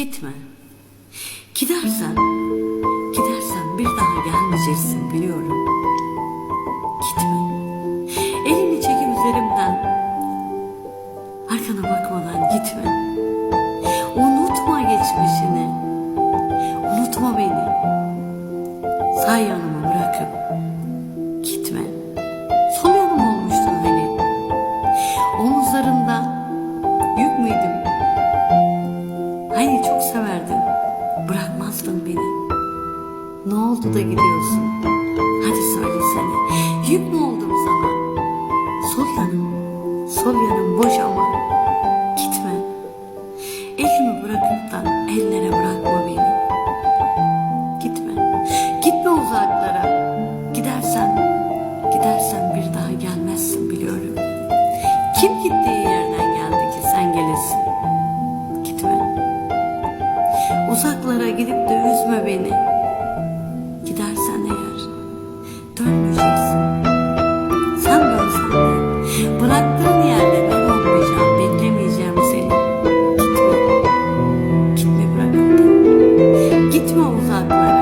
Gitme. Gidersen, gidersen bir daha gelmeyeceksin biliyorum. Gitme. Elini çekip üzerimden. Arkana bakmadan gitme. Unutma geçmişini. Unutma beni. Sağ yanıma bırakıp gitme. Sol yanım olmuştun hani. Omuzlarımda yük müydüm? Hani çok severdin. Bırakmazdın beni. Ne oldu da gidiyorsun? Hadi söylesene. Yük mü oldum sana? Sol yanım, sol yanım boş ama gitme. Elimi bırakıp da ellere bırakma beni. Gitme. Gitme uzaklara. Gidersen, gidersen bir daha gelmezsin biliyorum. Kim gittiği Uzaklara gidip de üzme beni. Gidersen eğer dönmeyeceksin. Sen dönsen de bıraktığın yerde ben olmayacağım, beklemeyeceğim seni. Gitme. Gitme bırakıp. Gitme uzaklara.